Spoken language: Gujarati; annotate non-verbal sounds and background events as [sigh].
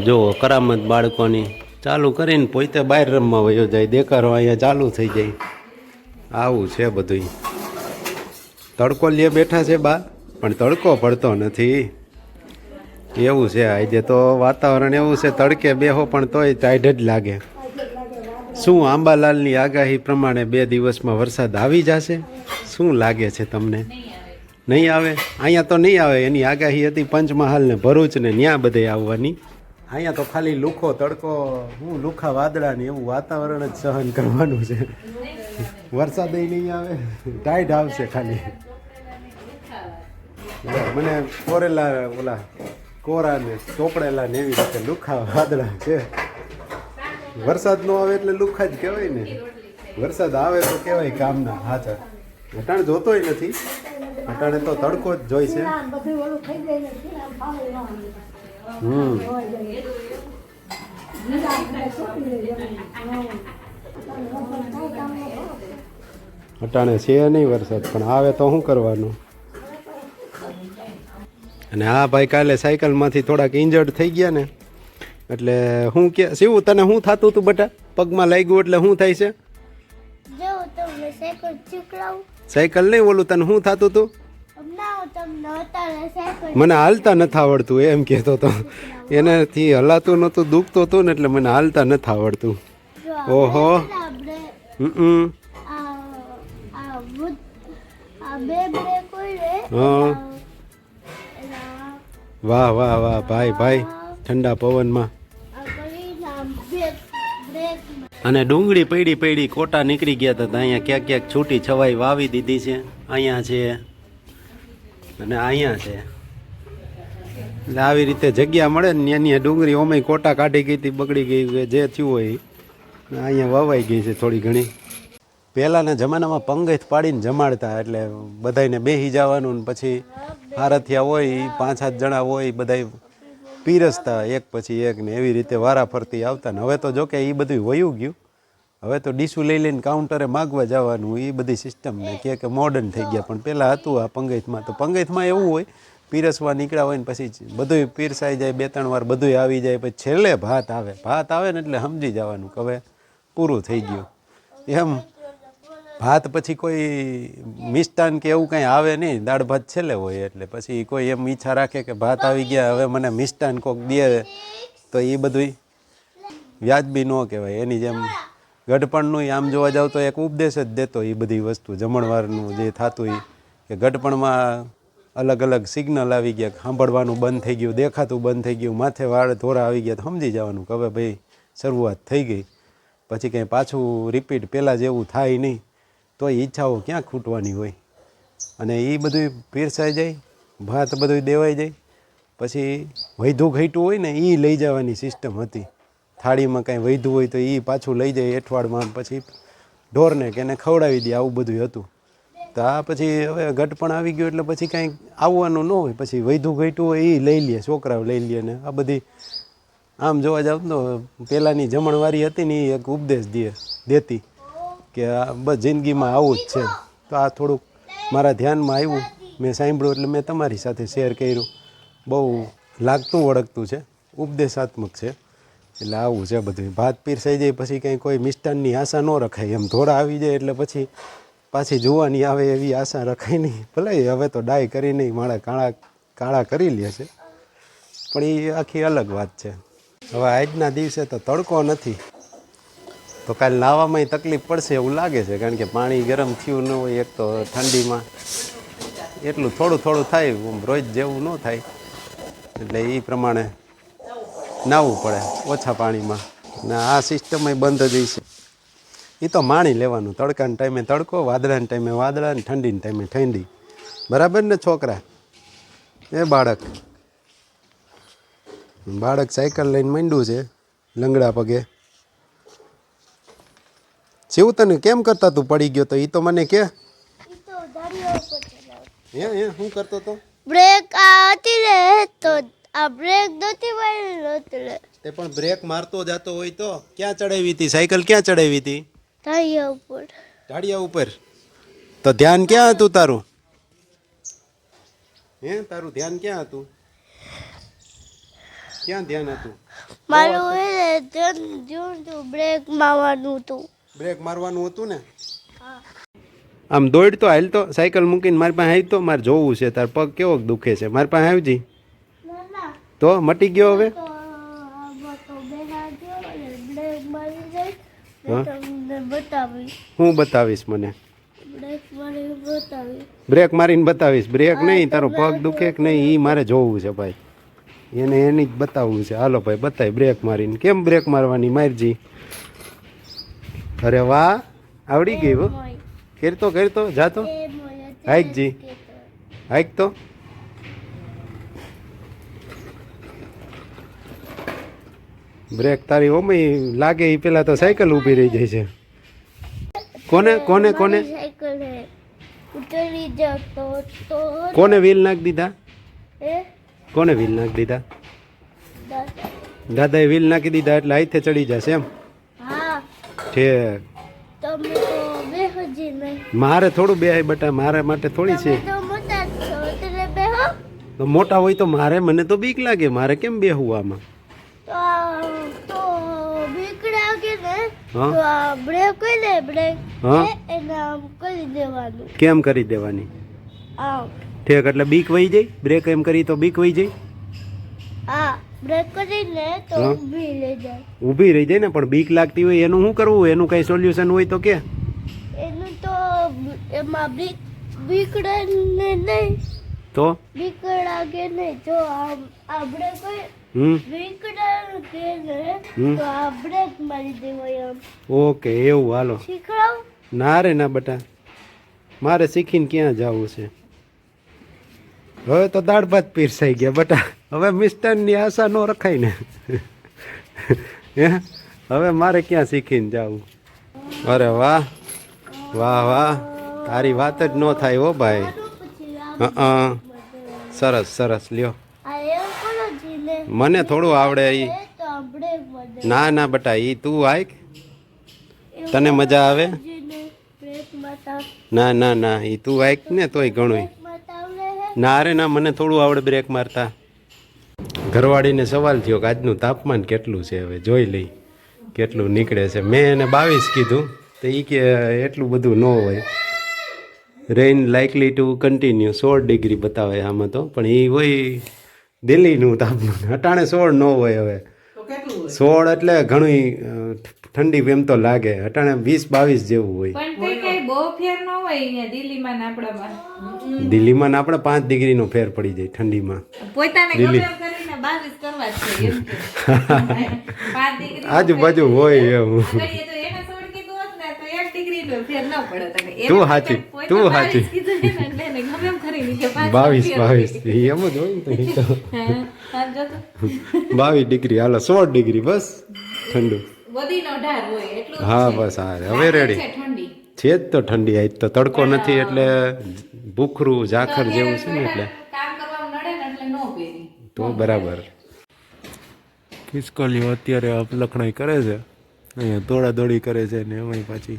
જુઓ કરામત બાળકોની ચાલુ કરીને પોતે બહાર રમવા વયો જાય દેખાડો અહીંયા ચાલુ થઈ જાય. આવું છે બધું તડકો લે બેઠા છે બા, પણ તડકો પડતો નથી. એવું છે, આજે તો વાતાવરણ એવું છે, તડકે બેહો પણ તોય ટાઈડ જ લાગે. શું આંબાલાલની આગાહી પ્રમાણે બે દિવસમાં વરસાદ આવી જશે? શું લાગે છે તમને? નહીં આવે? અહીંયા તો નહીં આવે, એની આગાહી હતી પંચમહાલ ને ભરૂચ ને ત્યાં બધે આવવાની. અહીંયા તો ખાલી લુખો તડકો, હું લુખા વાદળા ને એવું વાતાવરણ જ સહન કરવાનું છે. વરસાદ નહીં આવે, ટાઈટ આવશે ખાલી. મને કોરેલા ઓલા કોરા ને ચોપડેલા ને એવી રીતે લુખા વાદળા છે. વરસાદ ન આવે એટલે લુખા જ કહેવાય ને. વરસાદ આવે તો કહેવાય કામના હાચર અટાણ જોતોય નથી. અટાણે તો તડકો જ જોઈ છે. હમ. અટાણે છે નહીં વરસાદ પણ આવે તો શું કરવાનું? અને હા ભાઈ કાલે સાયકલમાંથી થોડાક ઇન્જર્ડ થઈ ગયા ને એટલે હું કે શિવ તને શું થતું હતું બટા? પગમાં લાગ્યું એટલે શું થાય છે? સાયકલ નહીં ઓલું તને શું થતું હતું મને હાલતા નથી આવડતું, એમ કહેતો હતો એનાથી હલાતું નહોતું, દુખતું હતું ને એટલે મને હાલતા નથી આવડતું. ઓહો. હમ વાહ વાહ વાહ, ભાઈ ભાઈ. ઠંડા પવનમાં. અને ડુંગળી પડી પડી કોટા નીકળી ગયા હતા અહીંયા ક્યાંક ક્યાંક છૂટી છવાઈ વાવી દીધી છે. અહીંયા છે અને અહીંયા છે. એટલે આવી રીતે જગ્યા મળે ને ત્યાં ડુંગળી ઓમે કોટા કાઢી ગઈ હતી, બગડી ગઈ જે થયું હોય. અહીંયા વાવાઈ ગઈ છે થોડી ઘણી. પહેલાંના જમાનામાં પંગત પાડીને જમાડતા, એટલે બધાને બેસી જવાનું ને પછી હારથિયા હોય પાંચ સાત જણા હોય બધાય પીરસતા, એક પછી એક ને એવી રીતે વારા ફરતી આવતા ને. હવે તો જોકે એ બધું વયું ગયું. હવે તો ડીશું લઈ લઈને કાઉન્ટરે માગવા જવાનું એ બધી સિસ્ટમ ને કે મોડર્ન થઈ ગયા. પણ પહેલાં હતું આ પંગતમાં. તો પંગતમાં એવું હોય, પીરસવા નીકળ્યા હોય ને પછી બધુંય પીરસાઈ જાય, બે ત્રણ વાર બધુંય આવી જાય, પછી છેલ્લે ભાત આવે. ભાત આવે ને એટલે સમજી જવાનું કે હવે પૂરું થઈ ગયું. એમ. ભાત પછી કોઈ મિષ્ટાન કે એવું કંઈ આવે નહીં, દાળ ભાત છેલ્લે હોય એટલે પછી કોઈ એમ ઈચ્છા રાખે કે ભાત આવી ગયા, હવે મને મિષ્ટાન કોક દે તો એ બધું વ્યાજબી ન કહેવાય. એની જેમ ગઢપણનું આમ જોવા જાવ તો એક ઉપદેશ જ દેતો એ બધી વસ્તુ, જમણવારનું જે થતું એ કે ગઢપણમાં અલગ અલગ સિગ્નલ આવી ગયા સાંભળવાનું બંધ થઈ ગયું, દેખાતું બંધ થઈ ગયું, માથે વાળ ધોરા આવી ગયા, તો સમજી જવાનું કે હવે ભાઈ શરૂઆત થઈ ગઈ. પછી કંઈ પાછું રિપીટ પહેલાં જેવું થાય નહીં, તો ઈચ્છાઓ ક્યાં ખૂટવાની હોય? અને એ બધું પીરસાઈ જાય, ભાત બધું દેવાઈ જાય, પછી વૈધું ઘટ્યું હોય ને એ લઈ જવાની સિસ્ટમ હતી. થાળીમાં કાંઈ વૈધું હોય તો એ પાછું લઈ જાય એઠવાડમાં પછી ઢોરને કે એને ખવડાવી દે આવું બધું હતું. તો આ પછી હવે ઘટપણ આવી ગયું એટલે પછી કાંઈ આવવાનું ન હોય. પછી વૈધું ઘટ્યું હોય એ લઈ લે, છોકરાઓ લઈ લે ને આ બધી આમ જોવા જાવ તો પહેલાંની જમણવારી હતી ને એ એક ઉપદેશ દે, દેતી કે આ બસ જિંદગીમાં આવું જ છે. તો આ થોડુંક મારા ધ્યાનમાં આવ્યું. મેં સાંભળ્યું એટલે મેં તમારી સાથે શેર કર્યું. બહુ લાગતું, વળગતું છે. ઉપદેશાત્મક છે. એટલે આવું છે બધું. ભાત પીરસાઈ જાય પછી કંઈ કોઈ મિષ્ટાનની આશા ન રખાય. એમ ધોળા આવી જાય એટલે પછી પાછી જોવાની આવે એવી આશા રખાય નહીં. ભલે હવે તો ડાય કરી નહીં, માળા કાળા કાળા કરી લે છે. પણ એ આખી અલગ વાત છે. હવે આજના દિવસે તો તડકો નથી. તો કાલે નાહવામાં તકલીફ પડશે એવું લાગે છે, કારણ કે પાણી ગરમ થયું ન હોય એક તો ઠંડીમાં. એટલું થોડું થોડું થાય રોજ જેવું ન થાય. એટલે એ પ્રમાણે નાહવું પડે ઓછા પાણીમાં. ને આ સિસ્ટમ બંધ જ છે. એ તો માણી લેવાનું. તડકાના ટાઈમે તડકો વાદળાના ટાઈમે વાદળા ને ઠંડીના ટાઈમે ઠંડી. બરાબર ને છોકરા? એ બાળક. બાળક સાયકલ લઈને માંડ્યું છે લંગડા પગે. શિવ તને કેમ કરતા તું પડી ગયો તો? એ તો મને કે. હે હે શું કરતો તો? બ્રેક આ હતી ને તો આ બ્રેક દોતી વાળી એટલે તે પણ બ્રેક મારતો જતો હોય તો ક્યાં ચડાવી હતી? સાયકલ ક્યાં ચડાવી હતી? ઢાળિયા ઉપર. ઢાળિયા ઉપર. તો ધ્યાન ક્યાં હતું તારું? હે તારું ધ્યાન ક્યાં હતું? ક્યાં ધ્યાન હતું? મારું એ ધ્યાન જોયું તું બ્રેક મારવાનું હતું બ્રેક મારવાનું હતું ને? આમ દોડતો હાલતો સાયકલ મૂકીને મારી પાસે આવી તો મારે જોવું છે તાર પગ કેવો દુખે છે? મારી પાસે આવજી. તો મટી ગયો હવે? હા? બતાવીશ મને. બ્રેક મારીને બતાવીશ. બ્રેક નહીં તારો પગ દુખે કે નહીં એ મારે જોવું છે ભાઈ. એને એની જ બતાવવું છે. હાલો ભાઈ બતાય બ્રેક મારીને. કેમ બ્રેક મારવાની મારજી? અરે વાહ આવડી ગઈ હો. કરતો કરતો જાતો. હાઈક જી હાઈક તો બ્રેક તારી ઓમય લાગે એ પેલા તો સાયકલ ઊભી રહી જાય છે. કોને કોને કોને? કોને વ્હીલ નાખી દીધા? કોને વ્હીલ નાખી દીધા? દાદા. દાદાએ વ્હીલ નાખી દીધા એટલે હાથે ચડી જશે એમ? ઠેક મારે થોડું બે બટા મારા માટે થોડી છે. મોટા હોય તો મારે મને તો બીક લાગે મારે કેમ બેહવું આમાં તો આ- તો બીકડા કે ને હા? તો આ બ્રેક હોય દે બ્રેક એને આમ કરી દેવાનું. કેમ કરી દેવાની? આમ. ઠેક એટલે બીક વહી જાય બ્રેક એમ કરી તો બીક વહી જાય હા બ્રેક કરીને તો ઊભી લઈ જાય. ઊભી રહી જાય ને પણ બીક લાગતી હોય એનું શું કરવું? એનું કઈ સોલ્યુશન હોય તો કે? એનું તો એમાં બીક બીકડે ને નહીં. તો? બીકડા કે નહીં જો આમ આ હમ? બીકડા કે ને હમ. તો આ બ્રેક મારી દેવાય આમ. ઓકે એવું હાલો. ના રે ના બટા. મારે શીખીને ક્યાં જવું છે? હવે તો દાળ ભાત પીરસાઈ ગયા બટા. હવે મિષ્ટાનની આશા ન રખાય ને. હે? હવે મારે ક્યાં શીખીને જવું? અરે વાહ. વાહ વાહ. તારી વાત જ ન થાય હો ભાઈ. હં સરસ સરસ, લ્યો. મને થોડું આવડે એ ના ના, બટા, ઈ તું આય તને મજા આવે? ના ના ના, ઈ તું આય ને તોય ઘણું ના, અરે, ના, મને થોડું આવડે બ્રેક મારતા. ઘરવાળીને સવાલ થયો કે આજનું તાપમાન કેટલું છે હવે? જોઈ લઈ. કેટલું નીકળે છે? મેં એને બાવીસ કીધું. તો એ કે, એટલું બધું ન હોય. રેઇન લાઇકલી ટુ કન્ટિન્યુ સોળ ડિગ્રી બતાવે આમાં તો. પણ એ હોય દિલ્હીનું તાપમાન. અટાણે સોળ ન હોય હવે. સોળ એટલે ઘણું ઠંડી એમ તો લાગે. અટાણે વીસ બાવીસ જેવું હોય. દિલ્હીમાં આપણે પાંચ ડિગ્રીનો ફેર પડી જાય ઠંડીમાં. દિલ્હી. [laughs] આજુબાજુ હોય એમ આગળ એ તો એને સોળ કીધું હોત ને તો ફેર ન પડે તને. તું પોતે- હાચી, તું બાવીસ હાચી. ગમે એમ બાવીસ બાવીસ. એમ જ હોય ને તો ઈ તો. [laughs] હા, હા, જો તો. બાવીસ ડિગ્રી હાલો સોળ ડિગ્રી બસ. ઠંડુ. વધીનો ઢાર હોય એટલું જ હા બસ હા હવે રેડી છે જ તો ઠંડી આજ તો તડકો નથી એટલે ભૂખરું ઝાખર જેવું છે ને એટલે. કામ કરવામાં નડે ને એટલે નો પહેરી. તો બરાબર. ખિસકોલીઓ અત્યારે અપલખણાઈ કરે છે. અહીંયા દોડા દોડી કરે છે ને એમાંય પાછી.